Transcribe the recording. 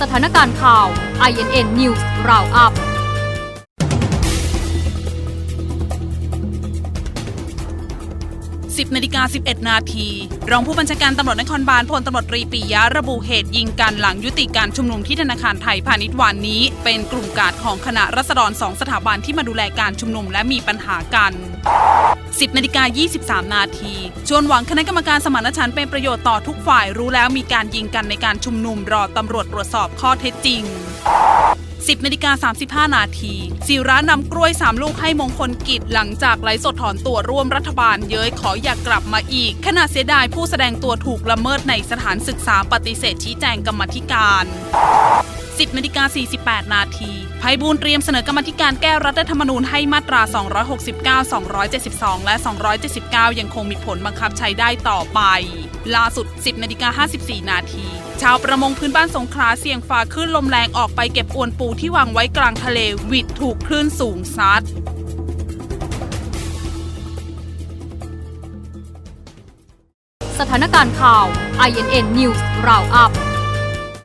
สถานการณ์ข่าว INN News Roundup 10นาฬิกา11 นาที รองผู้บัญชาการตำรวจนครบาลพลตำรวจตรีปิยะระบุเหตุยิงกันหลังยุติการชุมนุมที่ธนาคารไทยพาณิชย์วันนี้ เป็นกลุ่มกาดของคณะรัษฎรสองสถาบันที่มาดูแลการชุมนุมและมีปัญหากัน 10นาฬิกา23 นาที ชวนหวังคณะกรรมการสมานฉันท์เป็นประโยชน์ต่อทุกฝ่ายรู้แล้วมีการยิงกันในการชุมนุมรอตำรวจตรวจสอบข้อเท็จจริง 10นาฬิกา35 นาทีศิระนำกล้วย 3 ลูกให้มงคลกิจหลังจากไลฟ์สดถอนตัวร่วมรัฐบาลเย้ยขออยากกลับมาอีก ขณะเสียดายผู้แสดงตัวถูกละเมิดในสถานศึกษาปฏิเสธชี้แจงกรรมธิการ 10นาฬิกา48 นาทีภัยบูลเตรียมเสนอกรรมธิการแก้รัฐธรรมนูญให้มาตรา 269 272 และ 279 ยังคงมีผลบังคับใช้ได้ต่อไป ล่าสุด 10นาฬิกา54 นาทีชาวประมงพื้นบ้านสงขลาเสี่ยงฝ่าคลื่นลมแรงออกไปเก็บอวนปูที่วางไว้กลางทะเลวิดถูกคลื่นสูงซัดสถานการณ์ข่าว INN News Roundup